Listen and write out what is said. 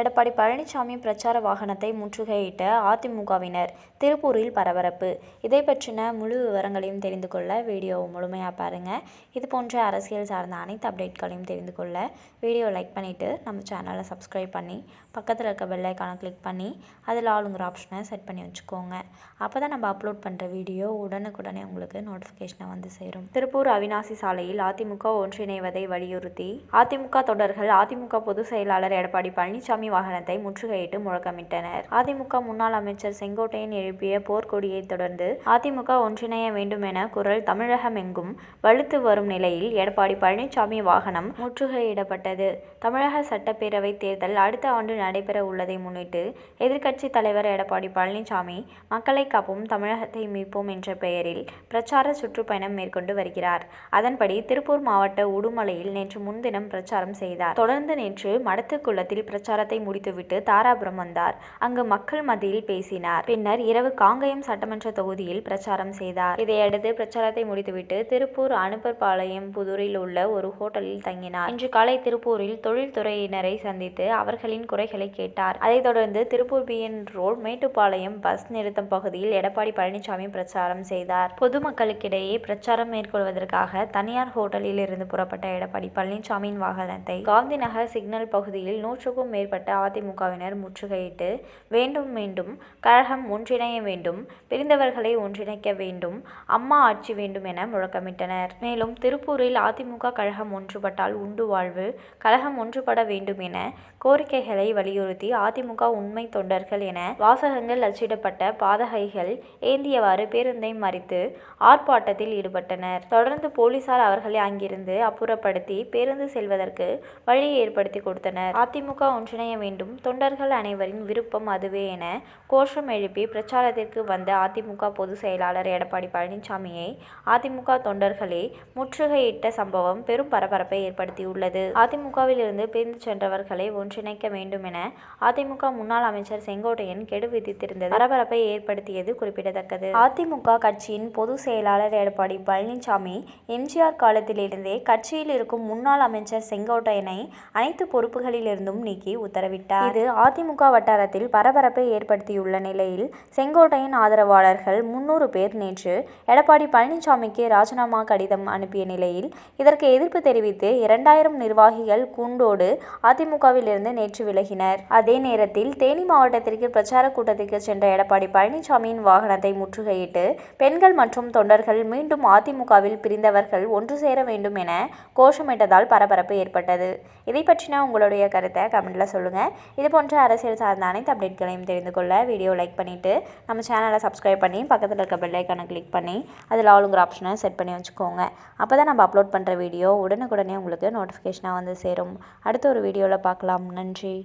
எடப்பாடி பழனிசாமி பிரச்சார வாகனத்தை முற்றுகையிட்ட அதிமுகவினர் திருப்பூரில் பரபரப்பு. இதை பற்றின முழு விவரங்களையும் தெரிந்து கொள்ள வீடியோவை முழுமையாக பாருங்கள் இது போன்ற அரசியல் சார்ந்த அனைத்து அப்டேட்களையும் தெரிந்து கொள்ள வீடியோ லைக் பண்ணிவிட்டு நம்ம சேனலை சப்ஸ்கிரைப் பண்ணி பக்கத்தில் இருக்க பெல்லைக்கான கிளிக் பண்ணி அதில் ஆளுங்கிற ஆப்ஷனை செட் பண்ணி வச்சுக்கோங்க. அப்போ தான் நம்ம அப்லோட் பண்ணுற வீடியோ உடனுக்குடனே உங்களுக்கு நோட்டிஃபிகேஷனை வந்து சேரும். திருப்பூர் அவினாசி சாலையில் அதிமுக ஒன்றிணைவதை வலியுறுத்தி அதிமுக தொடர்கள் அதிமுக பொதுச் செயலாளர் எடப்பாடி பழனிசாமி வாகனத்தை முற்றுகையிட்டு முழக்கமிட்டனர். அதிமுக முன்னாள் அமைச்சர் செங்கோட்டையன் எழுப்பிய போர்க்கொடியை தொடர்ந்து அதிமுக ஒன்றிணைய வேண்டும் என குரல் தமிழகமெங்கும் வலுத்து வரும் நிலையில் எடப்பாடி பழனிசாமி வாகனம் முற்றுகையிடப்பட்டது. தமிழக சட்டப்பேரவை தேர்தல் அடுத்த ஆண்டு நடைபெற உள்ளதை முன்னிட்டு எதிர்க்கட்சி தலைவர் எடப்பாடி பழனிசாமி மக்களை காப்போம் தமிழகத்தை மீட்போம் என்ற பெயரில் பிரச்சார சுற்றுப்பயணம் மேற்கொண்டு வருகிறார். அதன்படி திருப்பூர் மாவட்ட உடுமலையில் நேற்று முன்தினம் பிரச்சாரம் செய்தார். தொடர்ந்து நேற்று மடத்துக்குளத்தில் பிரச்சாரத்தை முடித்துவிட்டு தாராபுரம் வந்தார். அங்கு மக்கள் மத்தியில் பேசினார். பின்னர் இரவு காங்கயம் சட்டமன்ற தொகுதியில் பிரச்சாரம் செய்தார். இதையடுத்து பிரச்சாரத்தை முடித்துவிட்டு திருப்பூர் அனுப்பர்பாளையம் புதூரில் உள்ள ஒரு ஹோட்டலில் தங்கினார். இன்று காலை திருப்பூரில் தொழில்துறையினரை சந்தித்து அவர்களின் குறைகளை கேட்டார். அதைத் தொடர்ந்து Tiruppur PN road Mettupalayam bus நிறுத்தம் பகுதியில் எடப்பாடி பழனிசாமி பிரச்சாரம் செய்தார். பொதுமக்களுக்கிடையே பிரச்சாரம் மேற்கொள்வதற்காக தனியார் ஹோட்டலில் இருந்து புறப்பட்ட எடப்பாடி பழனிசாமியின் வாகனத்தை காந்தி நகர் சிக்னல் பகுதியில் நூற்றுக்கும் மேற்பட்ட அதிமுகவினர் முற்றுகையிட்டு வேண்டும் மீண்டும் கழகம் ஒன்றிணைய வேண்டும் பிரிந்தவர்களை ஒன்றிணைக்க வேண்டும் அம்மா ஆட்சி வேண்டும் என முழக்கமிட்டனர். மேலும் திருப்பூரில் அதிமுக கழகம் ஒன்றுபட்டால் உண்டு வாழ்வு கழகம் ஒன்றுபட வேண்டும் என கோரிக்கைகளை வலியுறுத்தி அதிமுக உண்மை தொண்டர்கள் என வாசகங்கள் அச்சிடப்பட்ட பாதகைகள் ஏந்தியவாறு பேருந்தை மறித்து ஆர்ப்பாட்டத்தில் ஈடுபட்டனர். தொடர்ந்து போலீசார் அவர்களை அங்கிருந்து அப்புறப்படுத்தி பேருந்து செல்வதற்கு வழி ஏற்படுத்தி கொடுத்தனர். அதிமுக ஒன்றிணைய வேண்டும். தொண்டர்கள் அனைவரின் விருப்பம் அதுவே என கோஷம் எழுப்பி பிரச்சாரத்திற்கு வந்த அதிமுக பொதுச் செயலாளர் எடப்பாடி பழனிசாமியை அதிமுக தொண்டர்களே முற்றுகையிட்ட சம்பவம் பெரும் பரபரப்பை ஏற்படுத்தியுள்ளது. அதிமுகவில் இருந்து பிரிந்து சென்றவர்களை ஒன்றிணைக்க வேண்டும் என அதிமுக முன்னாள் அமைச்சர் செங்கோட்டையன் கெடு விதித்திருந்தது. பரபரப்பை ஏற்படுத்தியது குறிப்பிடத்தக்கது. அதிமுக கட்சியின் பொதுச் செயலாளர் எடப்பாடி பழனிசாமி எம்ஜிஆர் காலத்திலிருந்தே கட்சியில் இருக்கும் முன்னாள் அமைச்சர் செங்கோட்டையனை அனைத்து பொறுப்புகளிலிருந்தும் நீக்கி உத்தரவு உத்தரவிட்டார். இது அதிமுக வட்டாரத்தில் பரபரப்பை ஏற்படுத்தியுள்ள நிலையில் செங்கோட்டையின் ஆதரவாளர்கள் முன்னூறு பேர் நேற்று எடப்பாடி பழனிசாமிக்கு ராஜினாமா கடிதம் அனுப்பிய நிலையில் இதற்கு எதிர்ப்பு தெரிவித்து இரண்டாயிரம் நிர்வாகிகள் கூண்டோடு அதிமுகவில் இருந்து நேற்று விலகினர். அதே நேரத்தில் தேனி மாவட்டத்திற்கு பிரச்சார கூட்டத்திற்கு சென்ற எடப்பாடி பழனிசாமியின் வாகனத்தை முற்றுகையிட்டு பெண்கள் மற்றும் தொண்டர்கள் மீண்டும் அதிமுகவில் பிரிந்தவர்கள் ஒன்று சேர வேண்டும் என கோஷமிட்டதால் பரபரப்பு ஏற்பட்டது. இதை பற்றின உங்களுடைய கருத்தை கமெண்ட்ல சொல்லுங்க. இது போன்ற அரசியல் சார்ந்த அனைத்து அப்டேட்களையும் தெரிந்து கொள்ள வீடியோ லைக் பண்ணிட்டு நம்ம சேனலை சப்ஸ்கிரைப் பண்ணி பக்கத்தில் இருக்க பெல் கிளிக் பண்ணி அதில் ஆளுங்கிற ஆப்ஷனை செட் பண்ணி வச்சுக்கோங்க. அப்போ தான் நம்ம அப்லோட் பண்ணுற வீடியோ உடனுக்குடனே உங்களுக்கு நோட்டிஃபிகேஷனாக வந்து சேரும். அடுத்த ஒரு வீடியோவில் பார்க்கலாம். நன்றி.